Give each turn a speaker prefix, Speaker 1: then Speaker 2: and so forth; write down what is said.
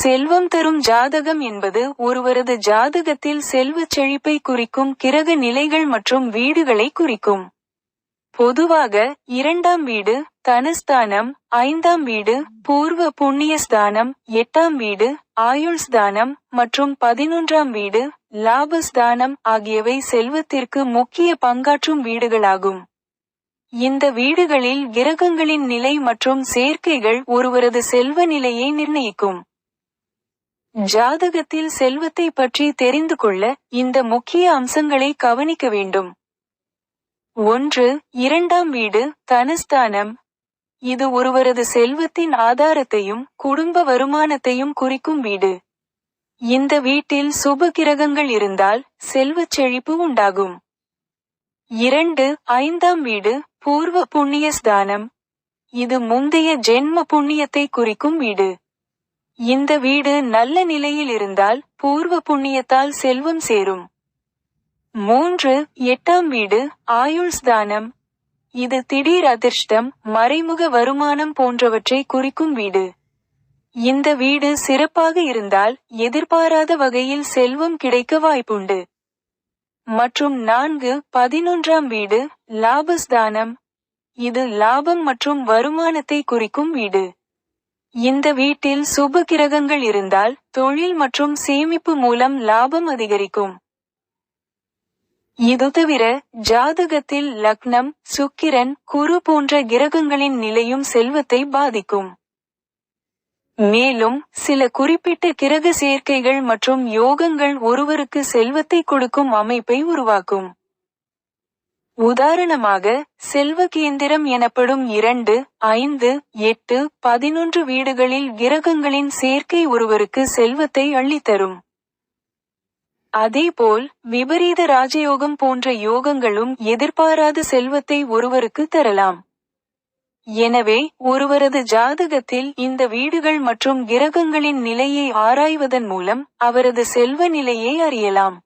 Speaker 1: செல்வம் தரும் ஜாதகம் என்பது ஒருவரது ஜாதகத்தில் செல்வச் செழிப்பை குறிக்கும் கிரக நிலைகள் மற்றும் வீடுகளை குறிக்கும். பொதுவாக இரண்டாம் வீடு தனஸ்தானம் ஐந்தாம் வீடு பூர்வ புண்ணியஸ்தானம் எட்டாம் வீடு ஆயுள் ஸ்தானம் மற்றும் பதினொன்றாம் வீடு லாபஸ்தானம் ஆகியவை செல்வத்திற்கு முக்கிய பங்காற்றும் வீடுகளாகும். இந்த வீடுகளில் கிரகங்களின் நிலை மற்றும் சேர்க்கைகள் ஒருவரது செல்வ நிலையை நிர்ணயிக்கும். ஜாதகத்தில் செல்வத்தை பற்றி தெரிந்து கொள்ள இந்த முக்கிய அம்சங்களை கவனிக்க வேண்டும். ஒன்று இரண்டாம் வீடு தனஸ்தானம். இது ஒருவரது செல்வத்தின் ஆதாரத்தையும் குடும்ப வருமானத்தையும் குறிக்கும் வீடு. இந்த வீட்டில் சுப கிரகங்கள் இருந்தால் செல்வச் செழிப்பு உண்டாகும். இரண்டு ஐந்தாம் வீடு பூர்வ புண்ணிய ஸ்தானம் இது முந்தைய ஜென்ம புண்ணியத்தை குறிக்கும் வீடு. இந்த வீடு நல்ல நிலையில் இருந்தால் பூர்வ புண்ணியத்தால் செல்வம் சேரும். மூன்று எட்டாம் வீடு ஆயுள்ஸ்தானம் இது திடீர் அதிர்ஷ்டம் மறைமுக வருமானம் போன்றவற்றை குறிக்கும் வீடு. இந்த வீடு சிறப்பாக இருந்தால் எதிர்பாராத வகையில் செல்வம் கிடைக்க வாய்ப்புண்டு. மற்றும் நான்கு பதினொன்றாம் வீடு லாபஸ்தானம். இது லாபம் மற்றும் வருமானத்தை குறிக்கும் வீடு. இந்த வீட்டில் சுப கிரகங்கள் இருந்தால் தொழில் மற்றும் சேமிப்பு மூலம் லாபம் அதிகரிக்கும். இது தவிர ஜாதகத்தில் லக்னம் சுக்கிரன் குரு போன்ற கிரகங்களின் நிலையும் செல்வத்தை பாதிக்கும். மேலும் சில குறிப்பிட்ட கிரக சேர்க்கைகள் மற்றும் யோகங்கள் ஒருவருக்கு செல்வத்தை கொடுக்கும் அமைப்பை உருவாக்கும். உதாரணமாக செல்வ கேந்திரம் எனப்படும் இரண்டு ஐந்து எட்டு பதினொன்று வீடுகளில் கிரகங்களின் சேர்க்கை ஒருவருக்கு செல்வத்தை அள்ளித்தரும். அதேபோல் விபரீத ராஜயோகம் போன்ற யோகங்களும் எதிர்பாராத செல்வத்தை ஒருவருக்கு தரலாம். எனவே ஒருவரது ஜாதகத்தில் இந்த வீடுகள் மற்றும் கிரகங்களின் நிலையை ஆராய்வதன் மூலம் அவரது செல்வ நிலையை அறியலாம்.